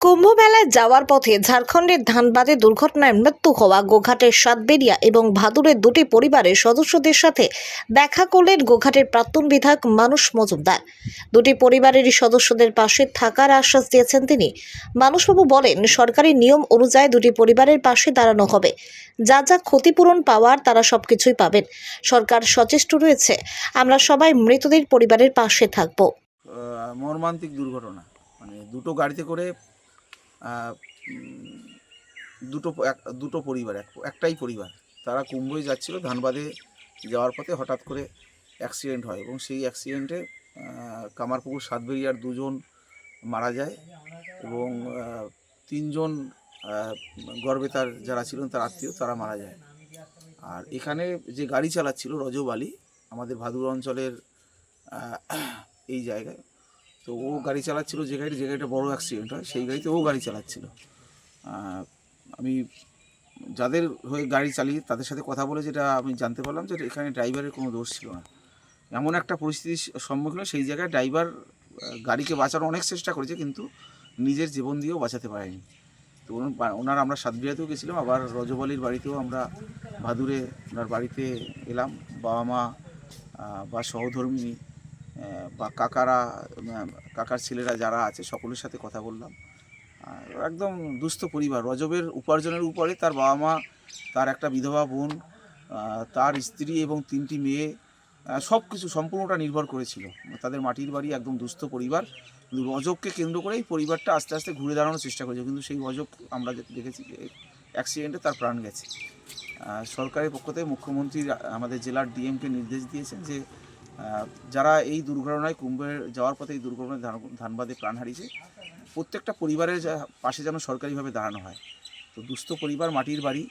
কুম্ভ মেলায় যাওয়ার পথে ঝাড়খণ্ডের ধানবাদে দুর্ঘটনায় মৃত্যু হওয়া গোঘাটের সাতবেরিয়া এবং ভাদুরের দুটি পরিবারের সদস্যদের সাথে দেখা করলেন গোঘাটের প্রাক্তন বিধায়ক মানুষ মজুমদার। দুটি পরিবারেরই সদস্যদের পাশে থাকার আশ্বাস দিয়েছেন তিনি। মানুষবাবু বলেন, সরকারি নিয়ম অনুযায়ী দুটি পরিবারের পাশে দাঁড়ানো হবে। যা যা ক্ষতিপূরণ পাওয়ার তারা সবকিছুই পাবেন। সরকার সচেষ্ট রয়েছে, আমরা সবাই মৃতদের পরিবারের পাশে থাকব। মর্মান্তিক দুর্ঘটনা। মানে দুটো গাড়িতে করে দুটো এক- দুটো পরিবার এক একটাই পরিবার। তারা কুম্ভই যাচ্ছিল ধানবাদে যাওয়ার পথে হঠাৎ করে অ্যাক্সিডেন্ট হয় এবং সেই অ্যাক্সিডেন্টে কামারপুকুর সাতবেরিয়ার দুজন মারা যায় এবং তিনজন আহ, গর্বেতার যারা ছিলেন তার আত্মীয় তারা মারা যায়। আর এখানে যে গাড়ি চালাচ্ছিল রজব আলী আমাদের ভাদুর অঞ্চলের এই জায়গায় তো ও গাড়ি চালাচ্ছিল যে গাড়ি যে গাড়িটা বড় অ্যাক্সিডেন্ট হয়, সেই গাড়িতে ও গাড়ি চালাচ্ছিল। আমি যাদের হয়ে গাড়ি চালিয়ে তাদের সাথে কথা বলে যেটা আমি জানতে পারলাম যে এখানে ড্রাইভারের কোনো দোষ ছিল না। এমন একটা পরিস্থিতির সম্মুখীন সেই জায়গায় ড্রাইভার গাড়িকে বাঁচানোর অনেক চেষ্টা করেছে কিন্তু নিজের জীবন দিয়েও বাঁচাতে পারেনি। তো ওনার আমরা সাতবিরাতেও গেছিলাম, আবার রজবালির বাড়িতেও আমরা ভাদুরে ওনার বাড়িতে এলাম। বাবা মা বা সহধর্মিনী বা কাকারা কাকার ছেলেরা যারা আছে, সকলের সাথে কথা বললাম। একদম দুস্থ পরিবার। রজবের উপার্জনের উপরে তার বাবা মা, তার একটা বিধবা বোন তার স্ত্রী এবং তিনটি মেয়ে সব কিছু সম্পূর্ণটা নির্ভর করেছিল। তাদের মাটির বাড়ি একদম দুস্থ পরিবার। কিন্তু রজবকে কেন্দ্র করেই পরিবারটা আস্তে আস্তে ঘুরে দাঁড়ানোর চেষ্টা করেছে। কিন্তু সেই রজব আমরা দেখেছি অ্যাক্সিডেন্টে তার প্রাণ গেছে। সরকারের পক্ষ থেকে মুখ্যমন্ত্রী, আমাদের জেলার ডিএমকে নির্দেশ দিয়েছেন যে যারা এই দুর্ঘটনায় কুম্ভের যাওয়ার পথে এই দুর্ঘটনায় ধান- ধানবাদে প্রাণ হারিয়েছে, প্রত্যেকটা পরিবারের পাশে যেন সরকারিভাবে দাঁড়ানো হয়। তো দুস্থ পরিবার, মাটির বাড়ি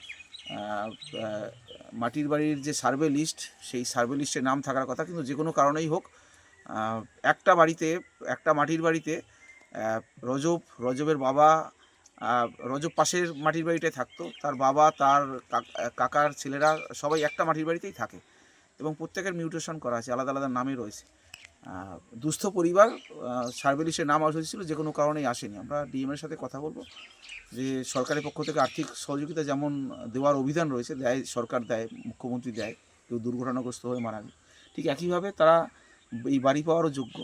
মাটির বাড়ির যে সার্ভে লিস্ট, সেই সার্ভে লিস্টে নাম থাকার কথা কিন্তু যে কোনো কারণেই হোক একটা বাড়িতে, একটা মাটির বাড়িতে রজব, রজবের বাবা রজব পাশের মাটির বাড়িটায় থাকতো, তার বাবা, তার কাকার ছেলেরা সবাই একটা মাটির বাড়িতেই থাকে। এবং প্রত্যেকের মিউটেশন করা আছে, আলাদা আলাদা নামে রয়েছে। দুস্থ পরিবার সার্ভে নাম আসা ছিল, যে কোনো কারণেই আসেনি। আমরা ডিএমের সাথে কথা বলব, যে সরকারের পক্ষ থেকে আর্থিক সহযোগিতা যেমন দেওয়ার অভিধান রয়েছে, দেয়, সরকার দেয়, মুখ্যমন্ত্রী দেয়, কেউ দুর্ঘটনাগ্রস্ত হয়ে মারা যায়। ঠিক একইভাবে তারা এই বাড়ি পাওয়ারও যোগ্য,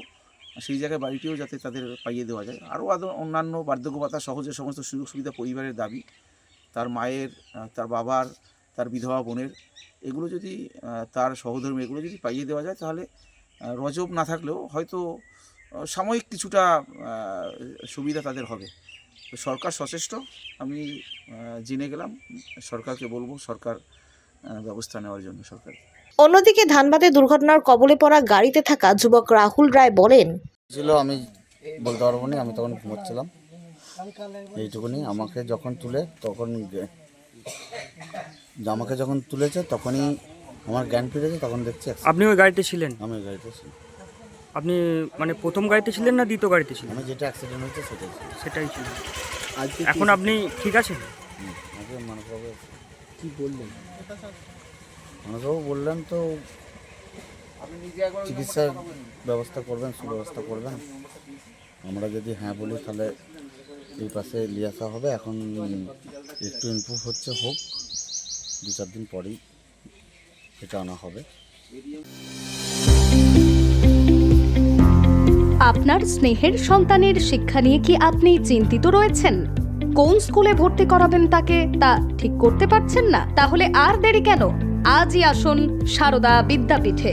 সেই জায়গায় বাড়িটিও যাতে তাদের পাইয়ে দেওয়া যায়। আরও আদৌ অন্যান্য বার্ধক্য ভাতা সহ যে সমস্ত সুযোগ সুবিধা পরিবারের দাবি, তার মায়ের তার বাবার তার বিধবা বোনের। এগুলো যদি তার সহধর্মী এগুলো যদি পাইয়ে দেওয়া যায় তাহলে রজব না থাকলেও হয়তো সাময়িক কিছুটা সুবিধা তাদের হবে। তো সরকার সচেষ্ট আমি জেনে গেলাম সরকারকে বলব সরকার ব্যবস্থা নেওয়ার জন্য সরকার। অন্যদিকে ধানবাদে দুর্ঘটনার কবলে পড়া গাড়িতে থাকা যুবক রাহুল রায় বলেন ছিল আমি বলতে পারব না আমি তখন ঘুমোচ্ছিলাম। এইটুকুনি আমাকে যখন তুলে তখন আমাকে যখন তুলেছে তখনই আমার জ্ঞান ফিরেছে তখন দেখছি accident। আপনি ওই গাড়িতে ছিলেন? আমি ওই গাড়িতে ছিলাম। আপনি মানে প্রথম গাড়িতে ছিলেন না দ্বিতীয় গাড়িতে ছিলেন? আমি যেটা অ্যাক্সিডেন্ট হয়েছে সেটাই ছিল। সেটাই ছিল। এখন আপনি ঠিক আছেন? হুম, আমাকে মানসবাবু কী বললেন? মানসবাবু বললেন তো চিকিৎসার ব্যবস্থা করবেন সুব্যবস্থা করবেন। আমরা যদি হ্যাঁ বলি তাহলে এই পাশে নিয়ে আসা হবে। এখন একটু ইমপ্রুভ হচ্ছে, হোক। দু চার দিন পরেই এটা আনা হবে। আপনার স্নেহের সন্তানের শিক্ষা নিয়ে কি আপনি চিন্তিত রয়েছেন? কোন স্কুলে ভর্তি করাবেন তাকে, তা ঠিক করতে পারছেন না? তাহলে আর দেরি কেন? আজই আসুন সারদা বিদ্যাপীঠে।